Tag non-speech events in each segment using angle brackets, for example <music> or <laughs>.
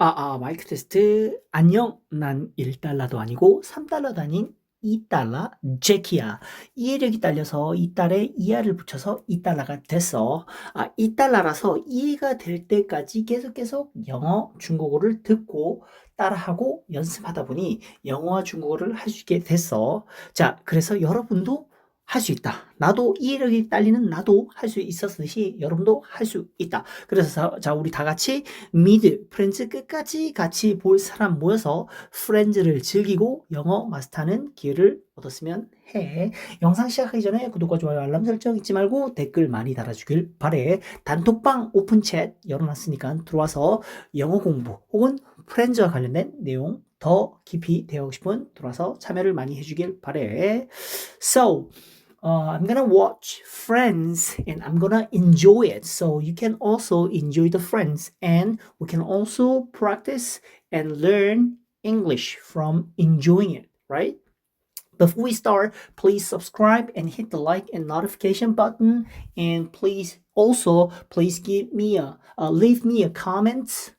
아, 아, 마이크 테스트. 안녕. 난 1달러도 아니고 3달러도 아닌 2달러 제키야. 이해력이 딸려서 2달에 이하를 붙여서 2달러가 됐어. 아, 2달러라서 이해가 될 때까지 계속 계속 영어, 중국어를 듣고 따라하고 연습하다 보니 영어와 중국어를 할 수 있게 됐어. 자, 그래서 여러분도 할 수 있다. 나도 이해력이 딸리는 나도 할 수 있었듯이 여러분도 할 수 있다. 그래서 자, 자, 우리 다 같이 미드 프렌즈 끝까지 같이 볼 사람 모여서 프렌즈를 즐기고 영어 마스터하는 기회를 얻었으면 해. 영상 시작하기 전에 구독과 좋아요 알람 설정 잊지 말고 댓글 많이 달아주길 바래. 단톡방 오픈 챗 열어놨으니까 들어와서 영어 공부 혹은 프렌즈와 관련된 내용 더 깊이 대하고 싶은 들어와서 참여를 많이 해주길 바래. So, uh, I'm gonna watch Friends and I'm gonna enjoy it. So you can also enjoy the Friends and we can also practice and learn English from enjoying it, right? Before we start, please subscribe and hit the like and notification button. And please also please give me a uh, leave me a comment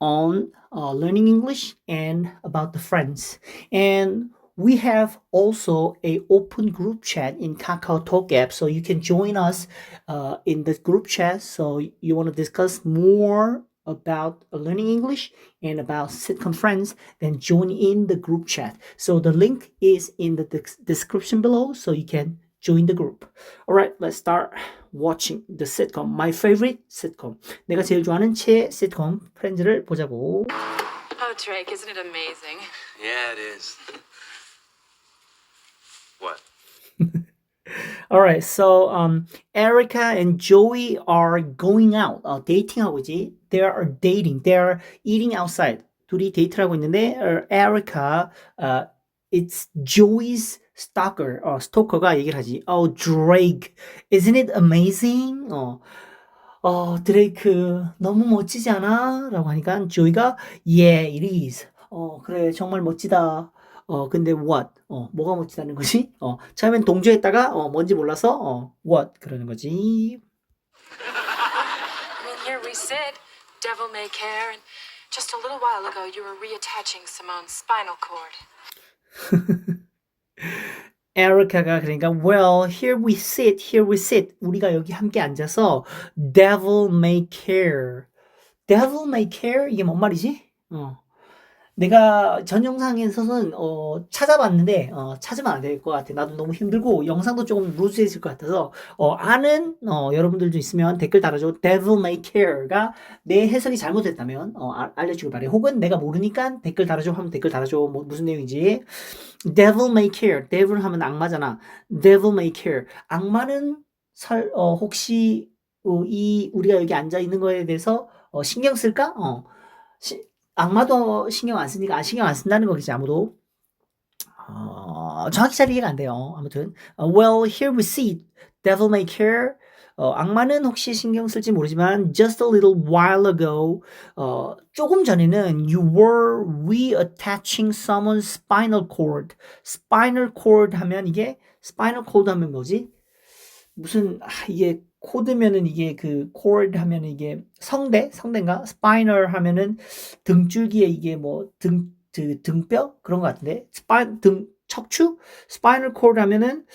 on uh, learning English and about the friends. And we have also a open group chat in Kakao Talk app, so you can join us uh, in the group chat. So you want to discuss more about learning English and about sitcom friends, then join in the group chat. So the link is in the des- description below, so you can join the group. All right, let's start watching the sitcom. My favorite sitcom. 내가 제일 좋아하는 최 sitcom 프렌즈를 보자고. Oh, Drake, isn't it amazing? Yeah, it is. What? All right, so um, Erica and Joey are going out. 어, 데이팅하고 있지. They are dating. They are eating outside. 둘이 데이트를 하고 있는데 uh, Erica, uh, it's Joey's stalker. 어, 스토커가 얘기를 하지. Oh, Drake, isn't it amazing? 어, 어, 드레이크 너무 멋지지 않아? 라고 하니까 조이가 Yeah, it is. 어, 그래, 정말 멋지다. 어, 근데 what? 어, 뭐가 멋지다는 거지? 어, 처음엔 동조했다가 어, 뭔지 몰라서 어, what 그러는 거지. Mean, here we sit, devil may care, and just a little while ago you were reattaching Simone's spinal cord. 에리카가 그러니까 well, here we sit, here we sit. 우리가 여기 함께 앉아서 devil may care. devil may care 이게 뭔 말이지? 어. 내가 전 영상에서는 어, 찾아봤는데 어, 찾으면 안 될 것 같아. 나도 너무 힘들고 영상도 조금 루즈해질 것 같아서 어, 아는 어, 여러분들 도 있으면 댓글 달아줘. Devil May Care가 내 해석이 잘못됐다면 어, 아- 알려주길 바래. 혹은 내가 모르니까 댓글 달아줘 하면 댓글 달아줘. 뭐, 무슨 내용인지. Devil May Care. Devil 하면 악마잖아. Devil May Care. 악마는 설, 어, 혹시 어, 이 우리가 여기 앉아 있는 거에 대해서 어, 신경 쓸까? 어. 시- 악마도 신경 안 쓰니까 아, 신경 안 쓴다는 거겠지 아무도 어, 정확히 잘 이해가 안 돼요 아무튼 어, well here we see devil may care 어, 악마는 혹시 신경 쓸지 모르지만 just a little while ago 어, 조금 전에는 you were reattaching someone's spinal cord spinal cord 하면 이게 spinal cord 하면 뭐지 무슨 아, 이게 코드면은 이게 그 cord 하면은 이게 성대? 성대인가? spinal 하면은 등줄기에 이게 뭐등 그 등뼈? 그런 것 같은데? 스파인 등 척추? spinal cord 하면은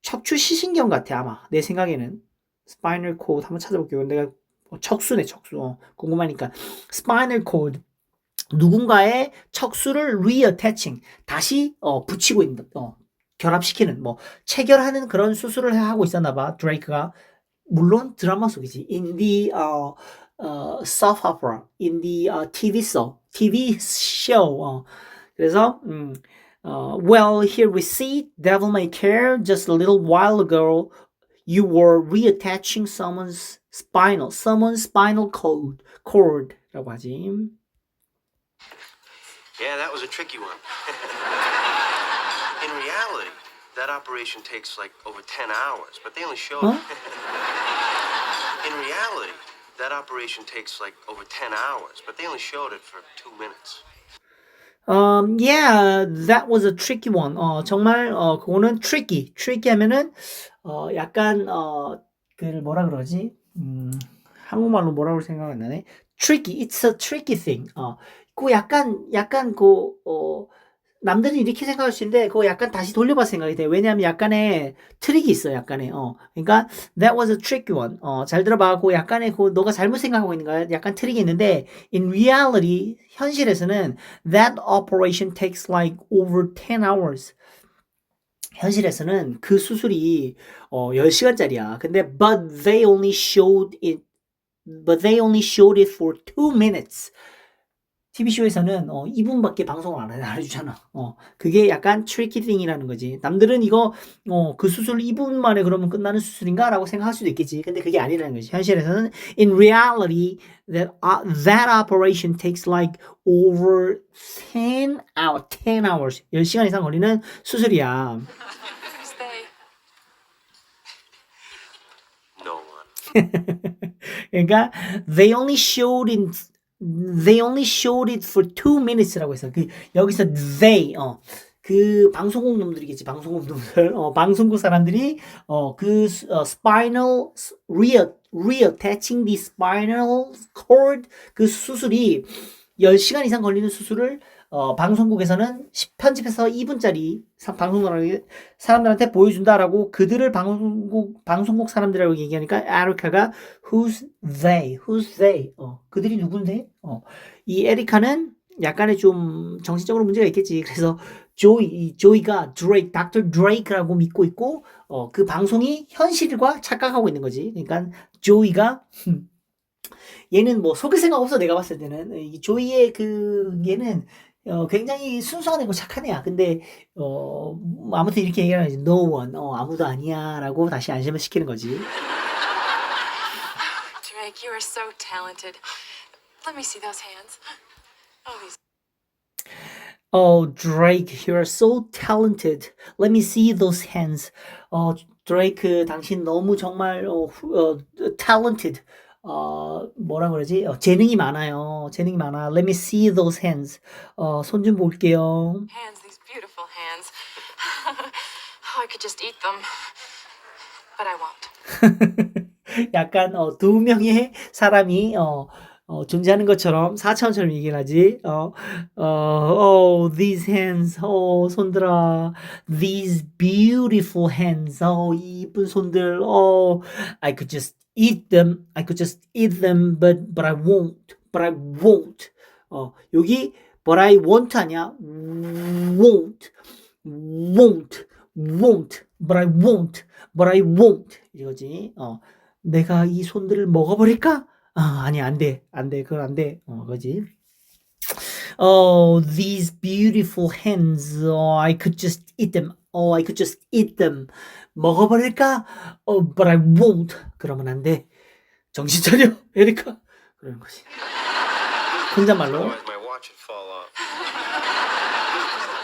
척추 시신경 같아 아마 내 생각에는. spinal cord 한번 찾아볼게요. 내가 어, 척수네 척수. 어, 궁금하니까. spinal cord. 누군가의 척수를 reattaching 다시 어, 붙이고 있는 어, 결합시키는 뭐 체결하는 그런 수술을 하고 있었나 봐 드레이크가 물론 드라마 속이지 in the uh, uh, soft opera in the uh, TV show TV show 어. 그래서 음, 어, well here we see devil may care just a little while ago you were reattaching someone's spinal someone's spinal cord cord라고 하지 Yeah, that was a tricky one. In reality, that operation takes like over 10 hours, but they only showed. Huh? In reality, that operation takes like over 10 hours, but they only showed it for two minutes. Um, yeah, that was a tricky one. 어, 정말, 어, 그거는 tricky. tricky 하면은, 어, 약간, 어, 그, 뭐라 그러지? 음, 한국말로 뭐라고 생각 안 나네? tricky. It's a tricky thing. 어, 그 약간 약간 그 어, 남들은 이렇게 생각할 수 있는데 그거 약간 다시 돌려봐 생각이 돼. 왜냐하면 약간의 트릭이 있어. 약간의 어. 그러니까 that was a tricky one. 어, 잘 들어봐. 그 약간의 그 너가 잘못 생각하고 있는 거야. 약간 트릭이 있는데 in reality 현실에서는 that operation takes like over 10 hours. 현실에서는 그 수술이 어 10시간짜리야. 근데 but they only showed it but they only showed it for 2 minutes. TV쇼에서는 어 2분밖에 방송을 안, 해주잖아. 어 그게 약간 thing이라는 거지. 남들은 이거 어 그 수술 2분 만에 그러면 끝나는 수술인가 라고 생각할 수도 있겠지. 근데 그게 아니라는 거지. 현실에서는 in reality that uh, that operation takes like over 10 hour 10 hours 10시간 이상 걸리는 수술이야. 그러니까 they only showed in they only showed it for two minutes라고 했어. 그 여기서 they 어. 그 방송국 놈들이겠지 방송국 놈들 어, 방송국 사람들이 어그 어, spinal re reattaching the spinal cord 그 수술이 10시간 이상 걸리는 수술을 어, 방송국에서는 10 편집해서 2분짜리 방송국 사람들한테 보여준다라고 그들을 방송국 방송국 사람들이라고 얘기하니까 에리카가 who's they, who's they, 어 그들이 누군데? 어 이 에리카는 약간의 좀 정신적으로 문제가 있겠지. 그래서 조이, 이 조이가 드레이크, 닥터 드레이크라고 믿고 있고 어 그 방송이 현실과 착각하고 있는 거지. 그러니까 조이가 흠, 얘는 뭐 속일 생각 없어 내가 봤을 때는 이 조이의 그 얘는 어, 굉장히 순수한 애고 착한 애야. 근데 어 아무튼 이렇게 얘기하는 거지. No one, 어 아무도 아니야라고 다시 안심을 시키는 거지. Drake, you are so talented. Let me see those hands. Oh, these Oh, Drake, you're so talented. Let me see those hands. 어, 드레이크, 당신 너무 정말 어, 후- 어, talented. 어, 뭐라 그러지? 어, 재능이 많아요. 재능이 많아. Let me see those hands. 어, 손 좀 볼게요. hands, these beautiful hands. oh, I could just eat them. But I won't. 약간 어, 두 명의 사람이 어, 어, 존재하는 것처럼 사차원처럼 얘기를 하지. 어, 어, oh, these hands, 어, 손들아, these beautiful hands, 어, 이 이쁜 손들, 어, I could just eat them, I could just eat them, but but I won't, but I won't. 어, 여기 but I want 아니야, won't, won't, won't, but I won't, but I won't 이거지. 어. 내가 이 손들을 먹어 버릴까? 아, 아니, 안 돼. 안 돼. 그건 안 돼. 어, 그지? Oh, these beautiful hands. Oh, I could just eat them. Oh, I could just eat them. 먹어버릴까? Oh, but I won't. 그러면 안 돼. 정신 차려, 에리카. 그러는 거지. 혼잣말로.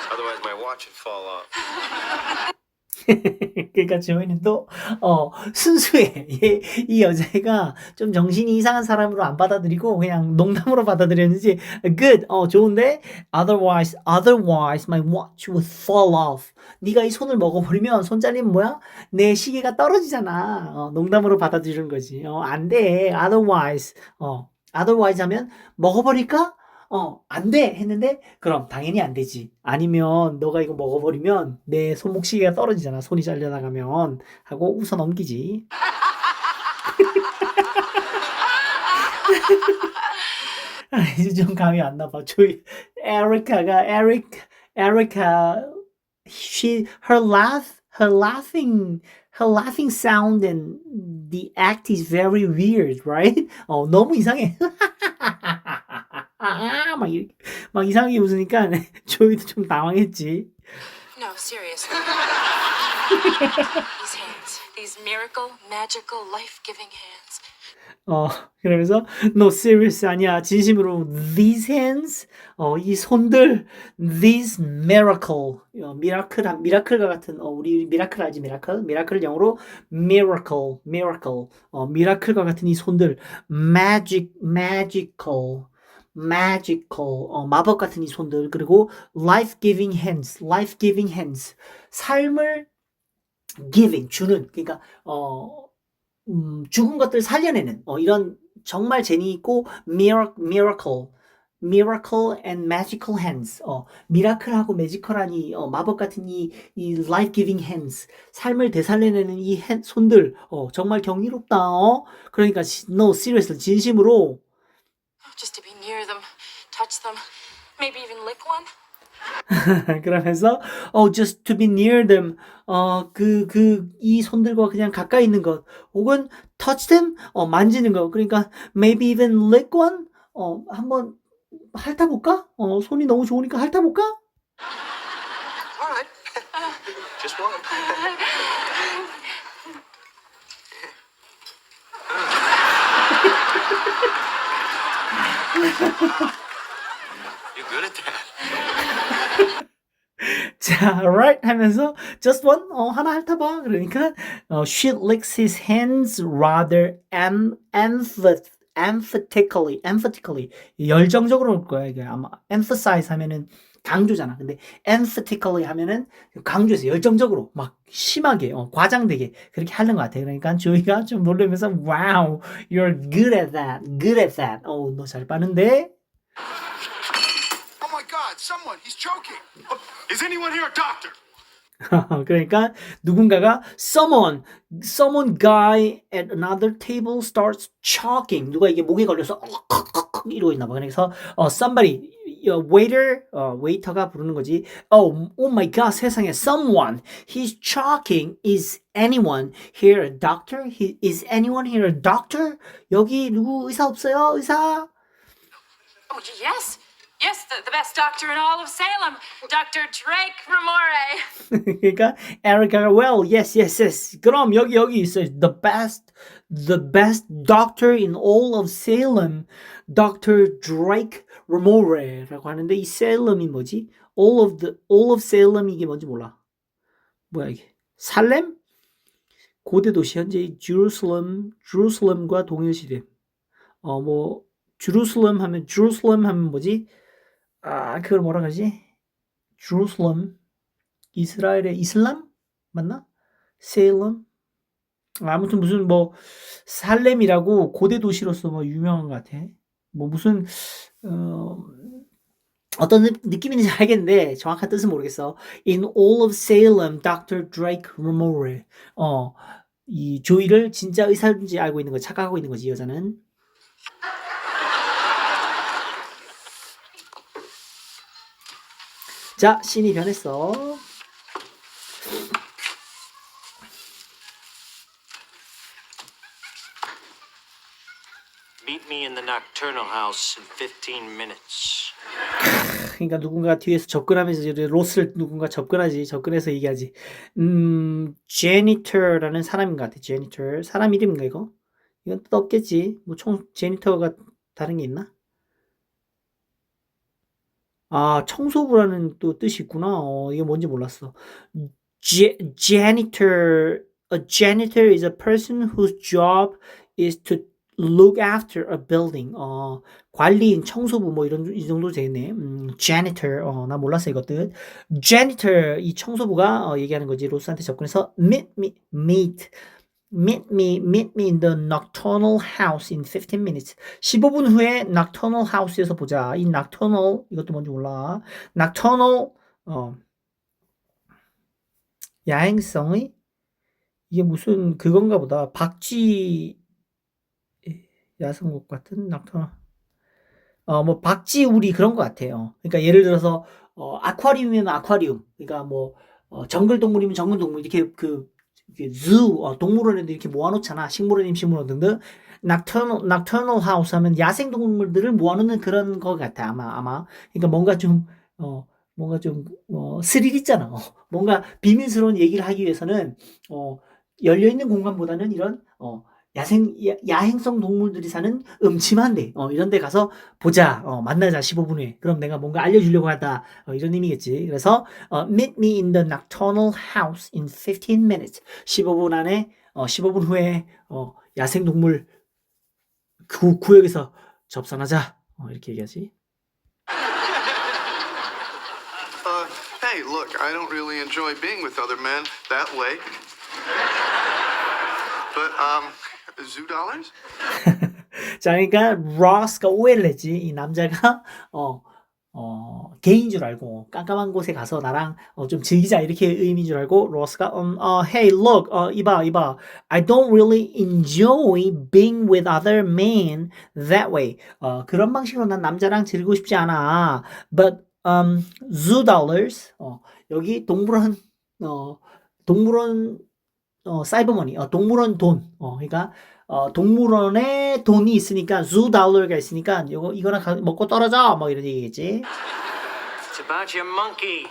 Otherwise, my watch would fall off. <laughs> 그러니까 조이는 또, 어, 순수해. <laughs> 얘, 이 여자애가 좀 정신이 이상한 사람으로 안 받아들이고 그냥 농담으로 받아들였는지, good, 어, 좋은데, otherwise, otherwise my watch would fall off. 네가 이 손을 먹어버리면 손잘리면 뭐야? 내 시계가 떨어지잖아. 어, 농담으로 받아들이는 거지. 어, 안 돼. otherwise, 어, otherwise 하면 먹어버릴까? 어, 안 돼! 했는데, 그럼 당연히 안 되지. 아니면, 너가 이거 먹어버리면 내 손목시계가 떨어지잖아. 손이 잘려나가면. 하고 웃어 넘기지. <laughs> 아, 이제 좀 감이 안 나봐. 조이, 에리카가, 에릭, 에리카, she, her laugh, her laughing, her laughing sound and the act is very weird, right? 어, 너무 이상해. <laughs> 막, 이렇게, 막 이상하게 웃으니까 조이도 좀 당황했지. No, seriously. these hands, these miracle, magical, life giving hands. 어, 그러면서 no serious 아니야. 진심으로 these hands 어, 이 손들 these miracle 어, 미라클 미라클과 같은 어, 우리 미라클 알지 미라클 미라클 영어로 miracle miracle 어, 미라클과 같은 이 손들 magic magical magical 어, 마법 같은 이 손들 그리고 life giving hands life giving hands 삶을 giving 주는 그러니까 어 음, 죽은 것들 살려내는 어, 이런 정말 재미 있고 miracle, miracle, miracle and magical hands. 어, 미라클하고 매지컬하니 어, 마법 같은 이, 이 life-giving hands. 삶을 되살려내는 이 hand, 손들. 어, 정말 경이롭다. 어? 그러니까 시- no seriously 진심으로 Oh, just to be near them, touch them, maybe even lick one. 그러면서 oh just to be near them 어그 그 이 손들과 그냥 가까이 있는 것 혹은 touch them 어 만지는 것 그러니까 maybe even lick one 어 한번 핥아볼까 어 손이 너무 좋으니까 핥아볼까 All right. Just one. You're good at that. 자 right 하면서 just one 어 하나 핥아봐 그러니까 어, she licks his hands rather em, emph, emphatically emphatically 열정적으로 올 거야 이게 아마 emphasize 하면은 강조잖아 근데 emphatically 하면은 강조해서 열정적으로 막 심하게 어, 과장되게 그렇게 하는 것 같아 그러니까 조이가 좀 놀라면서 wow you're good at that good at that 어 너 잘 빠는데 Oh my God, someone, he's choking. Is anyone here a doctor? 그러니까 누군가가 someone someone guy at another table starts choking 누가 이게 목에 걸려서 이러고 있나 봐 그래서 어 somebody 어, waiter 어 waiter가 부르는 거지 oh oh my god 세상에 someone he's choking is anyone here a doctor He, is anyone here a doctor 여기 누구 의사 없어요 의사 Oh, yes. Yes, the, the best doctor in all of Salem, Dr. Drake Ramore. 그러니까 에리카가 well yes yes yes 그럼 여기 여기 있어요 the best the best doctor in all of Salem Dr. Drake Ramore라고 하는데 이 Salem이 뭐지 all of the all of Salem 이게 뭔지 몰라 뭐야 이게 살렘 고대 도시 현재 Jerusalem Jerusalem과 동일시대 어뭐 Jerusalem 하면 Jerusalem 하면 뭐지 아 그걸 뭐라 그러지 Jerusalem 이스라엘의 이슬람 맞나? 세일럼 아무튼 무슨 뭐 살렘이라고 고대 도시로서 뭐 유명한 것 같아. 뭐 무슨 어, 어떤 느- 느낌인지 알겠는데 정확한 뜻은 모르겠어. In all of Salem, Dr. Drake Ramore. 어, 이 조이를 진짜 의사인지 알고 있는 거 착각하고 있는 거지 이 여자는. 자, 신이 변했어. Meet me in the nocturnal house in 15 minutes. 그러니까 누군가 뒤에서 접근하면서 로스를 누군가 접근하지 접근해서 얘기하지. 음 janitor라는 사람인 것 같아 janitor. 사람 이름인가 이거? 이건 뜻 없겠지. 뭐총 janitor가 다른 게 있나 아 청소부라는 또 뜻이 있구나 어 이게 뭔지 몰랐어 J- janitor a janitor is a person whose job is to look after a building 어 관리인, 청소부 뭐 이런 이 정도 되겠네. 음, janitor. 어, 나 몰랐어 이것들. janitor 이 청소부가 어, 얘기하는 거지. 로스한테 접근해서 meet me meet meet me meet me in the nocturnal house in 15 minutes. 15분 후에 nocturnal house에서 보자. 이 nocturnal 이것도 뭔지 몰라. nocturnal 어 야행성의 이게 무슨 그건가 보다. 박쥐 야생곡 같은 nocturnal 어, 뭐, 박쥐우리 그런 것 같아요. 그러니까 예를 들어서, 어, 아쿠아리움이면 아쿠아리움. 그러니까 뭐, 어, 정글 동물이면 정글 동물. 이렇게 그, zoo, 어, 동물원에도 이렇게 모아놓잖아. 식물원 등등. nocturnal, nocturnal house 하면 야생 동물들을 모아놓는 그런 것 같아. 아마, 아마. 그러니까 뭔가 좀, 어, 뭔가 좀, 어, 스릴 있잖아. 어, 뭔가 비밀스러운 얘기를 하기 위해서는, 어, 열려있는 공간보다는 이런, 어, 야생, 야, 야행성 동물들이 사는 음침한데, 어, 이런 데 가서 보자, 어, 만나자, 15분 후에. 그럼 내가 뭔가 알려주려고 하다, 어, 이런 의미겠지. 그래서, 어, meet me in the nocturnal house in 15 minutes. 15분 안에, 어, 15분 후에, 어, 야생 동물 구, 구역에서 접선하자. 어, 이렇게 얘기하지. Uh, hey, look, I don't really enjoy being with other men that way. But, um, zoo dollars? <laughs> 자, 그러니까 로스가 오해를 했지. 이 남자가 <laughs> 어, 어, 개인 줄 알고 깜깜한 곳에 가서 나랑 어, 좀 즐기자 이렇게 의미인 줄 알고 로스가 음, 어, hey look, 어, 이봐 이봐, I don't really enjoy being with other men that way. 어, 그런 방식으로 난 남자랑 즐기고 싶지 않아. But um, zoo dollars, 어, 여기 동물원, 어, 동물원 어, 사이버머니, 어, 동물원 돈, 어, 그러니까 어, 동물원에 돈이 있으니까 zoo dollar가 있으니까 이거 이거랑 가- 먹고 떨어져, 뭐 이런 얘기겠지. It's about your monkey.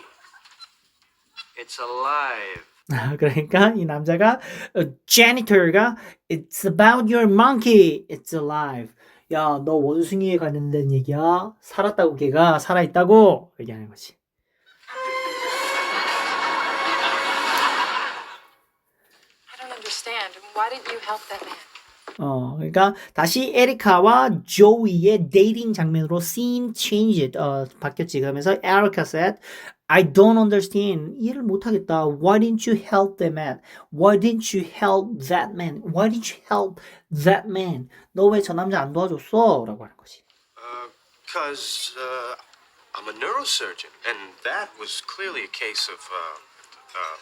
It's alive. <laughs> 그러니까 이 남자가 어, janitor가 It's about your monkey. It's alive. 야, 너 원숭이에 관련된 얘기야. 살았다고 걔가 살아 있다고 얘기하는 거지. Why didn't you help that man? 어, 그러니까 다시 에리카와 조이의 데이팅 장면으로 scene changed 어, 바뀌었지. 그러면서 에리카 said, I don't understand. 이해를 못하겠다. Why didn't you help that man? Why didn't you help that man? Why didn't you help that man? 너 왜 저 남자 안 도와줬어? 라고 하는 거지. Because uh, I'm a neurosurgeon, and that was clearly a case of uh, uh,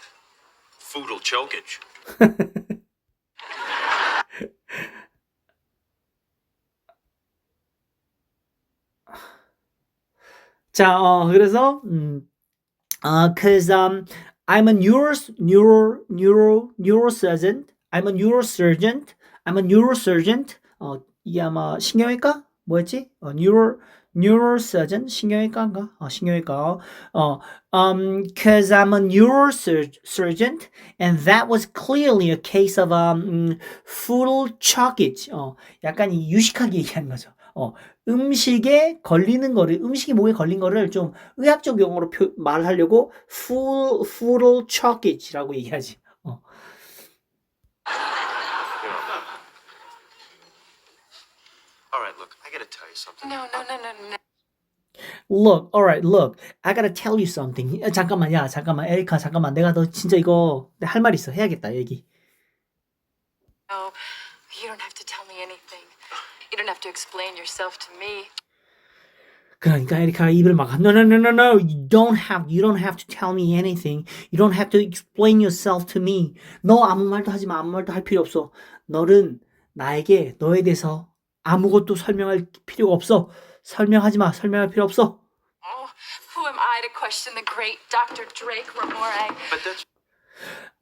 foodal chokage. <laughs> 자, 어, 그래서 음, 아, cause um, I'm a neuro neuro neuro neurosurgeon. I'm a neurosurgeon. I'm a neurosurgeon. 어, 이게 아마 신경외과 뭐였지? 어, neuro neurosurgeon 신경외과인가? 어, 신경외과. 어, um, cause I'm a neurosurgeon, and that was clearly a case of um, foodal chockage. 어, 약간 이 유식하게 얘기하는 거죠. 어, 음식에 걸리는 거를 음식이 목에 걸린 거를 좀 의학적 용어로 표, 말하려고 food, foodal chockage라고 얘기하지. 어. All right, look, I gotta tell you something. No, no, no, no, no. Look, alright, look, I gotta tell you something. 야, 잠깐만, 야, 잠깐만, 에리카, 잠깐만, 내가 너 진짜 이거 할 말 있어, 해야겠다, 얘기. No, you don't have to tell me anything. You don't have to explain yourself to me. 그러니까 에리카가 입을 막 no no no no no you don't have you don't have to tell me anything you don't have to explain yourself to me 너 아무 말도 하지 마 아무 말도 할 필요 없어 너는 나에게 너에 대해서 아무것도 설명할 필요가 없어 설명하지 마 설명할 필요 없어 Oh, who am I to question the great Dr. Drake Ramore? But that's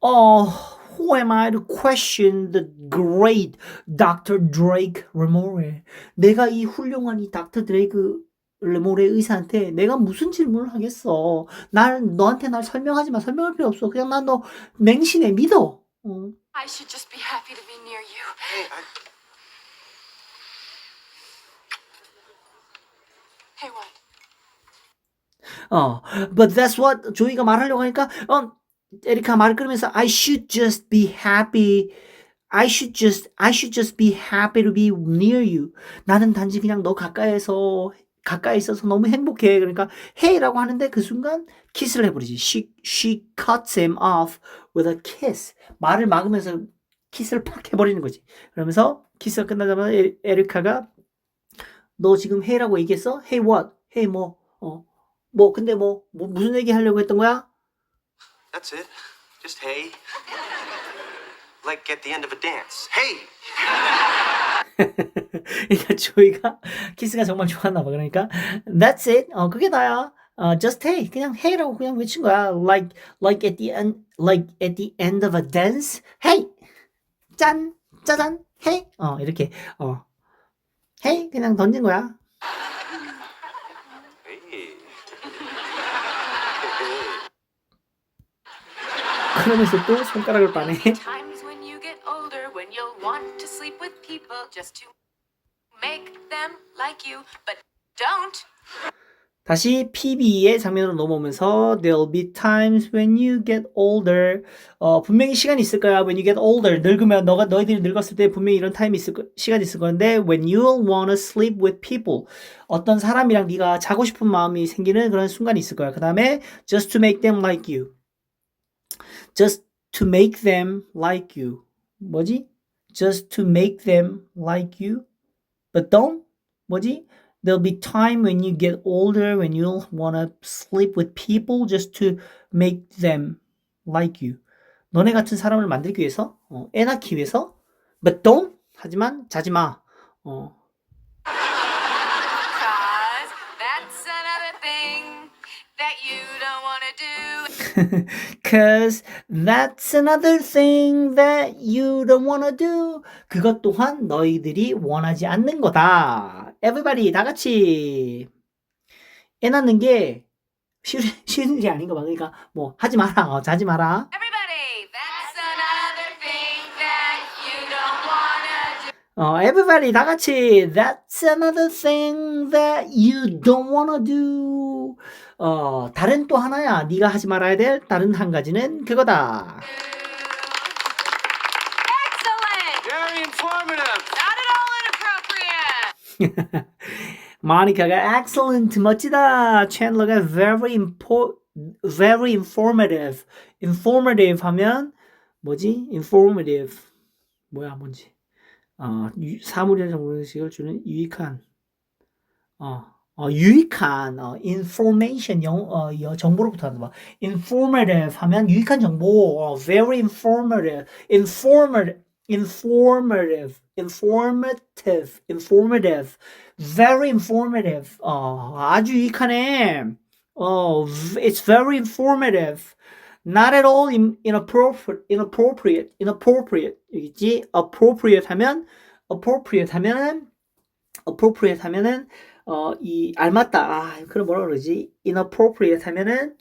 Oh, who am I to question the great Dr. Drake Ramore? 내가 이 훌륭한 이 닥터 드레이크 레모레 의사한테 내가 무슨 질문을 하겠어? 날 너한테 날 설명하지 마. 설명할 필요 없어. 그냥 난 너 맹신해 믿어. 어. I should just be happy to be near you. hey, I, Hey, what? 어. But that's what 조이가 말하려고 하니까 어 에리카 말을 끊으면서 I should just be happy. I should just I should just be happy to be near you. 나는 단지 그냥 너 가까이에서 가까이 있어서 너무 행복해. 그러니까 hey라고 하는데 그 순간 키스를 해버리지. She she cuts him off with a kiss. 말을 막으면서 키스를 팍 해버리는 거지. 그러면서 키스가 끝나자마자 에, 에리카가 너 지금 hey라고 얘기했어? Hey what? Hey 뭐? 어. 뭐 근데 뭐, 뭐 무슨 얘기 하려고 했던 거야? That's it. Just hey. like at the end of a dance. Hey! 그러니까 조이가 키스가 정말 좋았나 봐. 그러니까 that's it. 어 그게 다야. 어 just hey 그냥 hey라고 그냥 외친 거야. Like like at the end like at the end of a dance. Hey 짠 짜잔 hey 어 이렇게 어 hey 그냥 던진 거야. 그러면서 또 손가락을 빠네. Times when you get older, when you'll want to sleep with people just to make them like you, but don't. 다시 PB의 장면으로 넘어오면서 There'll be times when you get older. 어, 분명히 시간이 있을 거야. When you get older. 늙으면 너가 너희들이 늙었을 때 분명히 이런 타임이 있을 거, 시간이 있을 건데 When you'll wanna sleep with people. 어떤 사람이랑 네가 자고 싶은 마음이 생기는 그런 순간이 있을 거야. 그다음에 just to make them like you. Just to make them like you. 뭐지? Just to make them like you. but don't 뭐지? There'll be time when you get older when you'll wanna sleep with people just to make them like you. 너네 같은 사람을 만들기 위해서, 어, 애 낳기 위해서, but don't 하지만 자지 마. 어, Cause that's another thing that you don't wanna do. 그것 또한 너희들이 원하지 않는 거다. Everybody 다 같이 애 낳는 게 쉬운, 쉬운 일이 아닌 거 봐. 그러니까 뭐 하지 마라, 어, 자지 마라. Everybody, that's another thing that you don't want to do. 어, everybody 다 같이 That's another thing that you don't wanna do. 어, 다른 또 하나야. 네가 하지 말아야 될 다른 한 가지는 그거다. Excellent! Very informative. Not at all inappropriate. 모니카가 excellent 멋지다. 챈러가 very impo very informative. informative 하면 뭐지? informative 뭐야 뭔지. 어, 유- 사물이나 정보식을 주는 유익한 어, 어 유익한 어, information 영, 어, 여- 정보로부터 하는 거. informative 하면 유익한 정보. 어, very informative. informative informative informative informative very informative 어 아주 유익하네 어 it's very informative not at all in, inappropriate inappropriate inappropriate 여기 있지 appropriate 하면 appropriate 하면은 appropriate 하면은 어 이 알맞다 아 그럼 뭐라 그러지 inappropriate 하면은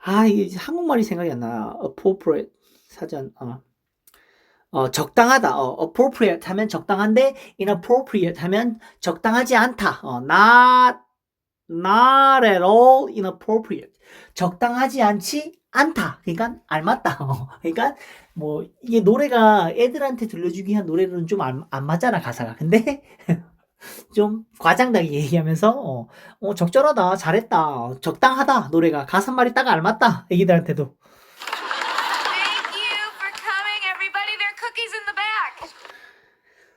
아 이게 한국말이 생각이 안 나 appropriate 사전 어 어, 적당하다. 어, appropriate 하면 적당한데 inappropriate 하면 적당하지 않다. 어, not not at all inappropriate. 적당하지 않지 않다. 그러니까 알맞다. 어, 그러니까 뭐 이게 노래가 애들한테 들려주기 위한 노래는 좀안안 맞잖아 가사가. 근데 좀 과장되게 얘기하면서 어, 어, 적절하다. 잘했다. 어, 적당하다. 노래가 가사말이 딱 알맞다. 애기들한테도. Thank you for coming, everybody. There are cookies in the back.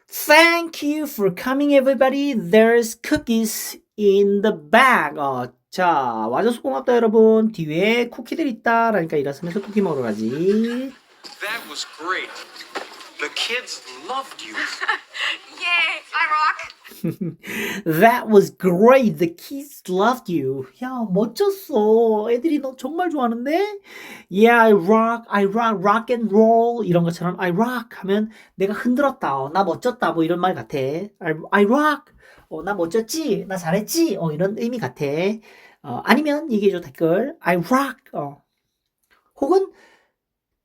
Thank you for coming, everybody. There's cookies in the bag. 어, 자, 와줘서 고맙다, 여러분. 뒤에 쿠키들 있다. 라니까 일어서면서 쿠키 먹으러 가지. That was great. The kids loved you. Yay, I rock. That was great. The kids loved you. 야, 멋졌어. 애들이 너 정말 좋아하는데? Yeah, I rock, I rock, rock and roll. 이런 것처럼 I rock 하면 내가 흔들었다. 어, 나 멋졌다. 뭐 이런 말 같아. I, I rock. 어, 나 멋졌지? 나 잘했지? 어, 이런 의미 같아. 어, 아니면 얘기해줘, 댓글. I rock. 어. 혹은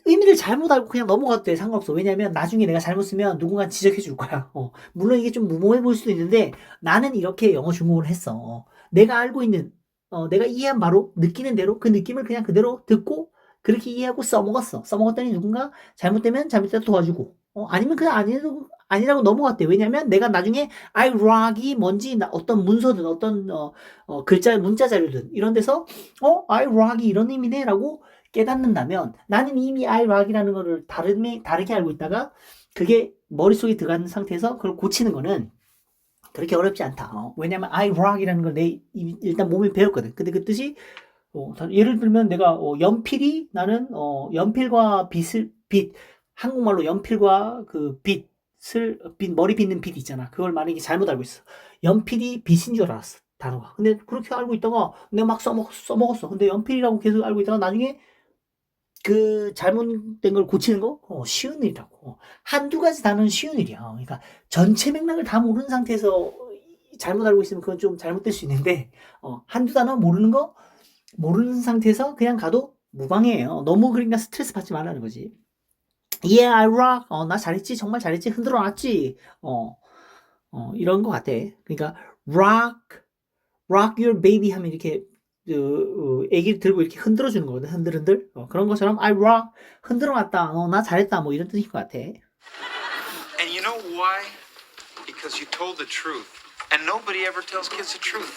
의미를 잘못 알고 그냥 넘어가도 돼. 상관없어. 왜냐면 나중에 내가 잘못 쓰면 누군가 지적해 줄 거야. 어. 물론 이게 좀 무모해 보일 수도 있는데 나는 이렇게 영어 중국어를 했어. 어. 내가 알고 있는, 어, 내가 이해한 바로 느끼는 대로 그 느낌을 그냥 그대로 듣고 그렇게 이해하고 써먹었어. 써먹었더니 누군가 잘못되면 잘못되다 도와주고, 어, 아니면 그냥 아니라고, 아니라고 넘어갔대. 왜냐면 내가 나중에 I rock이 뭔지 나- 어떤 문서든 어떤 어, 어, 글자 문자 자료든 이런 데서 어 I rock이 이런 의미네 라고 깨닫는다면 나는 이미 rock이라는 거를 다르게 다르게 알고 있다가 그게 머릿속에 들어간 상태에서 그걸 고치는 거는 그렇게 어렵지 않다. 어, 왜냐면 I rock이라는 걸 내 일단 몸에 배웠거든. 근데 그 뜻이 어, 다- 예를 들면 내가 어, 연필이 나는 어, 연필과 빛을 빛 한국말로 연필과 그 빛을 빛 머리 빗는 빛 있잖아. 그걸 만약에 잘못 알고 있어. 연필이 빛인 줄 알았어 단어가. 근데 그렇게 알고 있다가 내가 막 써먹 써먹었어. 근데 연필이라고 계속 알고 있다가 나중에 그 잘못된 걸 고치는 거 어, 쉬운 일이라고. 어, 한두 가지 단어는 쉬운 일이야. 어, 그러니까 전체 맥락을 다 모르는 상태에서 잘못 알고 있으면 그건 좀 잘못될 수 있는데 어, 한두 단어 모르는 거 모르는 상태에서 그냥 가도 무방해요. 너무 그러니까 스트레스 받지 말라는 거지. Yeah, I rock. 어, 나 잘했지. 정말 잘했지. 흔들어 놨지. 어, 어, 이런 거 같아. 그러니까 rock, rock your baby 하면 이렇게 애기를 들고 이렇게 흔들어 주는 거거든. 흔들흔들. 어, 그런 것처럼 I rock. 흔들어 놨다. 어, 나 잘했다. 뭐 이런 뜻인 것 같아. And you know why? Because you told the truth. And nobody ever tells kids the truth.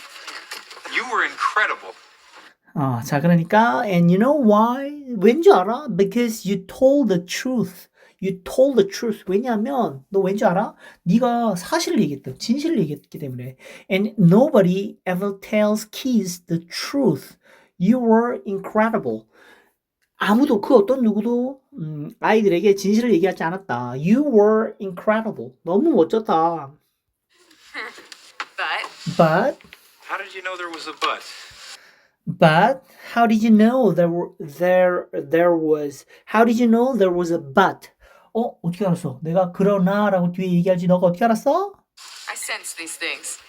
You were incredible. 어, 자, 그러니까, and you know why? 왠지 알아? Because you told the truth. You told the truth. 왜냐하면 너 왠지 알아? 네가 사실을 얘기했다. 진실을 얘기했기 때문에. And nobody ever tells kids the truth. You were incredible. 아무도 그 어떤 누구도 음, 아이들에게 진실을 얘기하지 않았다. You were incredible. 너무 멋졌다. But But How did you know there was a but? But how did you know there were there there was how did you know there was a but? 어 어떻게 알았어? 내가 그러나 라고 뒤에 얘기할지 너가 어떻게 알았어? I sense these things.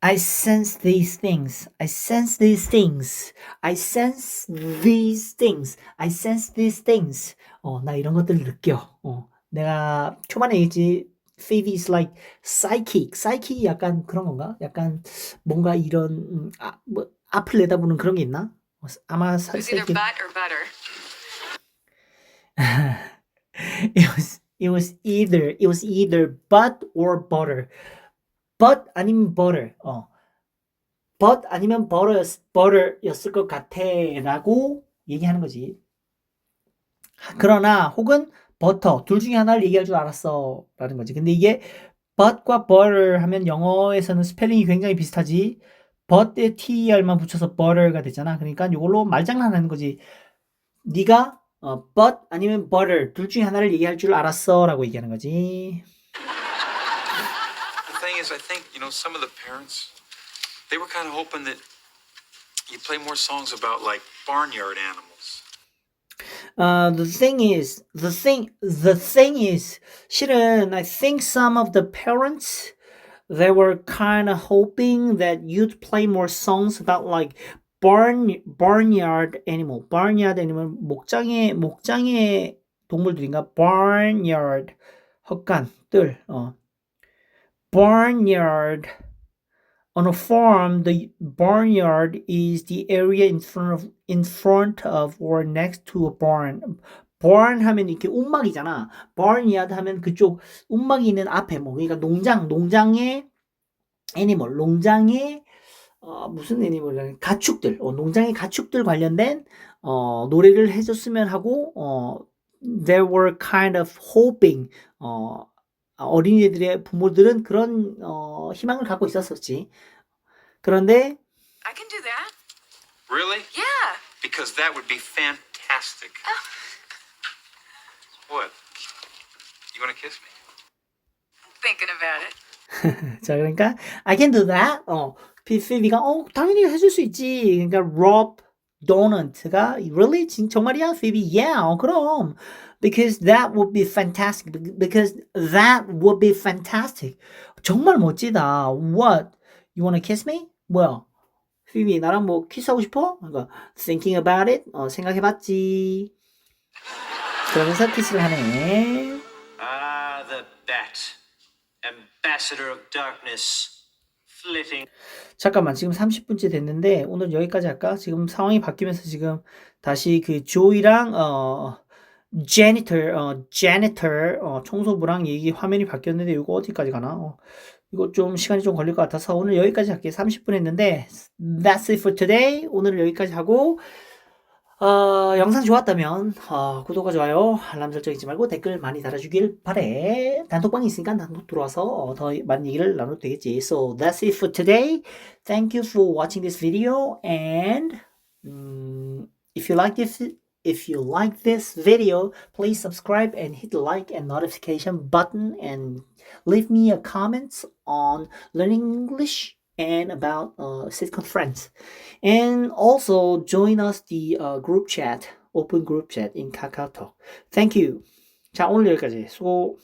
I sense these things. I sense these things. I sense these things. I sense these things. 어, 나 이런 것들을 느껴. 어, 내가 초반에 얘기했지. Phoebe is like psychic. psychic 약간 그런 건가? 약간 뭔가 이런 음, 아, 뭐 앞을 내다보는 그런 게 있나? 어, 아마 사, It was either butt or butter. It was it was either it was either butt or butter. but 아니면 butter. 어. but 아니면 butter였, butter였을 것 같아라고 얘기하는 거지. 그러나 혹은 버터 둘 중에 하나를 얘기할 줄 알았어라는 거지. 근데 이게 but과 butter 하면 영어에서는 스펠링이 굉장히 비슷하지. but에 ter만 붙여서 butter가 되잖아. 그러니까 이걸로 말장난하는 거지. 네가 어, but 아니면 butter 둘 중에 하나를 얘기할 줄 알았어라고 얘기하는 거지. The thing is, I think, you know, some of the parents, they were kind of hoping that you'd play more songs about like barnyard animals. Uh, the thing is, the thing, the thing is, 실은 I think some of the parents they were kind of hoping that you'd play more songs about like barn barnyard animal, barnyard animal 목장의 목장의 동물들인가 barnyard 헛간 뜰 어. barnyard on a farm the barnyard is the area in front of in front of or next to a barn barn 하면 이렇게 움막이잖아 barnyard 하면 그쪽 움막이 있는 앞에 뭐 그러니까 농장 농장의 애니멀 농장의 어, 무슨 애니멀이라 가축들 어, 농장의 가축들 관련된 어, 노래를 해줬으면 하고 어, they were kind of hoping 어, 어린이들의 부모들은 그런 어, 희망을 갖고 있었었지. 그런데 I can do that. Really? Yeah. Because that would be fantastic. What? You want to kiss me? Thinking about it. 자 그러니까 I can do that. 어 피피비가 어 당연히 해줄 수 있지. 그러니까 Rob Donut가 really 진 정말이야 피비? Yeah. 어, 그럼 because that would be fantastic. Because that would be fantastic. 정말 멋지다. What? You wanna kiss me? 뭐야? 피비 나랑 뭐 키스하고 싶어? 그러니까 thinking about it. 어 생각해봤지. 그러면서 키스를 하네. Ah, the bat. Ambassador of darkness. 잠깐만 지금 30분째 됐는데 오늘 여기까지 할까? 지금 상황이 바뀌면서 지금 다시 그 조이랑 어 janitor 어 janitor 어 청소부랑 얘기 화면이 바뀌었는데 이거 어디까지 가나? 어, 이거 좀 시간이 좀 걸릴 것 같아서 오늘 여기까지 할게. 30분 했는데 that's it for today. 오늘 여기까지 하고 어, 영상 좋았다면 어, 구독과 좋아요, 알람 설정 잊지 말고 댓글 많이 달아주길 바래. 단톡방이 있으니까 단톡 들어와서 어, 더 많은 얘기를 나눠도 되겠지. So that's it for today. Thank you for watching this video and um, if you like this if you like this video, please subscribe and hit the like and notification button and leave me a comment on learning English and about uh, sitcom friends. And also join us the uh, group chat, open group chat in KakaoTalk. Thank you. 자, 오늘 여기까지. 수고.